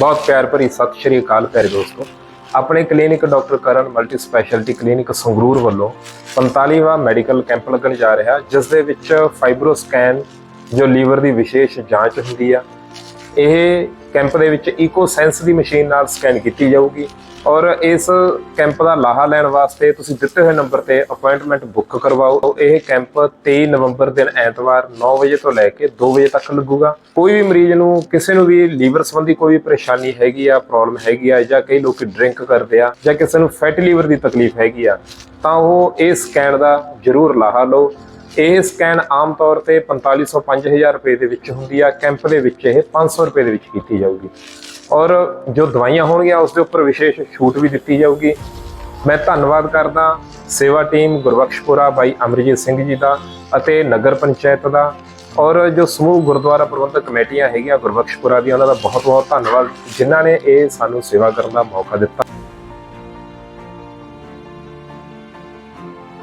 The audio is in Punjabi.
ਬਹੁਤ ਪਿਆਰ ਭਰੀ ਸਤਿ ਸ਼੍ਰੀ ਅਕਾਲ ਪਿਆਰੇ ਦੋਸਤੋ। ਆਪਣੇ clinic doctor Karan multi speciality clinic Sangrur ਵੱਲੋਂ 45ਵਾਂ ਮੈਡੀਕਲ ਕੈਂਪ ਲੱਗਣ ਜਾ ਰਿਹਾ, ਜਿਸ ਦੇ ਵਿੱਚ ਫਾਈਬਰੋ ਸਕੈਨ ਜੋ ਲੀਵਰ ਦੀ ਵਿਸ਼ੇਸ਼ ਜਾਂਚ ਹੁੰਦੀ ਆ, ਇਹ ਕੈਂਪ ਦੇ ਵਿੱਚ ਈਕੋ ਸੈਂਸ ਦੀ ਮਸ਼ੀਨ ਨਾਲ ਸਕੈਨ ਕੀਤੀ ਜਾਊਗੀ। ਔਰ ਇਸ ਕੈਂਪ ਦਾ ਲਾਹਾ ਲੈਣ ਵਾਸਤੇ ਤੁਸੀਂ ਦਿੱਤੇ ਹੋਏ ਨੰਬਰ ਤੇ ਅਪਾਇੰਟਮੈਂਟ ਬੁੱਕ ਕਰਵਾਓ। ਇਹ ਕੈਂਪ 23 ਨਵੰਬਰ ਦਿਨ ਐਤਵਾਰ 9 ਵਜੇ ਤੋਂ ਲੈ ਕੇ 2 ਵਜੇ ਤੱਕ ਲੱਗੂਗਾ। ਕੋਈ ਵੀ ਮਰੀਜ਼ ਨੂੰ, ਕਿਸੇ ਨੂੰ ਵੀ ਲੀਵਰ ਸੰਬੰਧੀ ਕੋਈ ਵੀ ਪਰੇਸ਼ਾਨੀ ਹੈਗੀ ਆ ਪ੍ਰੋਬਲਮ ਹੈਗੀ ਆ, ਜਾਂ ਕਈ ਲੋਕ ਡਰਿੰਕ ਕਰਦੇ ਆ, ਜਾਂ ਕਿਸੇ ਨੂੰ ਫੈਟੀ ਲੀਵਰ ਦੀ ਤਕਲੀਫ ਹੈਗੀ ਆ, ਤਾਂ ਉਹ ਇਸ ਸਕੈਨ ਦਾ ਜ਼ਰੂਰ ਲਾਹਾ ਲਓ। ਇਹ ਸਕੈਨ ਆਮ ਤੌਰ ਤੇ 4500 5000 ਰੁਪਏ ਦੇ ਵਿੱਚ ਹੁੰਦੀ ਆ, ਕੈਂਪ ਦੇ ਵਿੱਚ ਇਹ 500 ਰੁਪਏ ਦੇ ਵਿੱਚ ਕੀਤੀ ਜਾਊਗੀ। ਔਰ ਜੋ ਦਵਾਈਆਂ ਹੋਣਗੀਆਂ, ਉਸ ਦੇ ਉੱਪਰ ਵਿਸ਼ੇਸ਼ ਛੂਟ ਵੀ ਦਿੱਤੀ ਜਾਊਗੀ। ਮੈਂ ਧੰਨਵਾਦ ਕਰਦਾ ਸੇਵਾ ਟੀਮ ਗੁਰਬਖਸ਼ਪੁਰਾ ਬਾਈ ਅਮਰਜੀਤ ਸਿੰਘ ਜੀ ਦਾ ਅਤੇ ਨਗਰ ਪੰਚਾਇਤ ਦਾ। ਔਰ ਜੋ ਸਮੂਹ ਗੁਰਦੁਆਰਾ ਪ੍ਰਬੰਧਕ ਕਮੇਟੀਆਂ ਹੈਗੀਆਂ ਗੁਰਬਖਸ਼ਪੁਰਾ ਦੀਆਂ, ਉਹਨਾਂ ਦਾ ਬਹੁਤ ਬਹੁਤ ਧੰਨਵਾਦ, ਜਿਨ੍ਹਾਂ ਨੇ ਇਹ ਸਾਨੂੰ ਸੇਵਾ ਕਰਨ ਦਾ ਮੌਕਾ ਦਿੱਤਾ।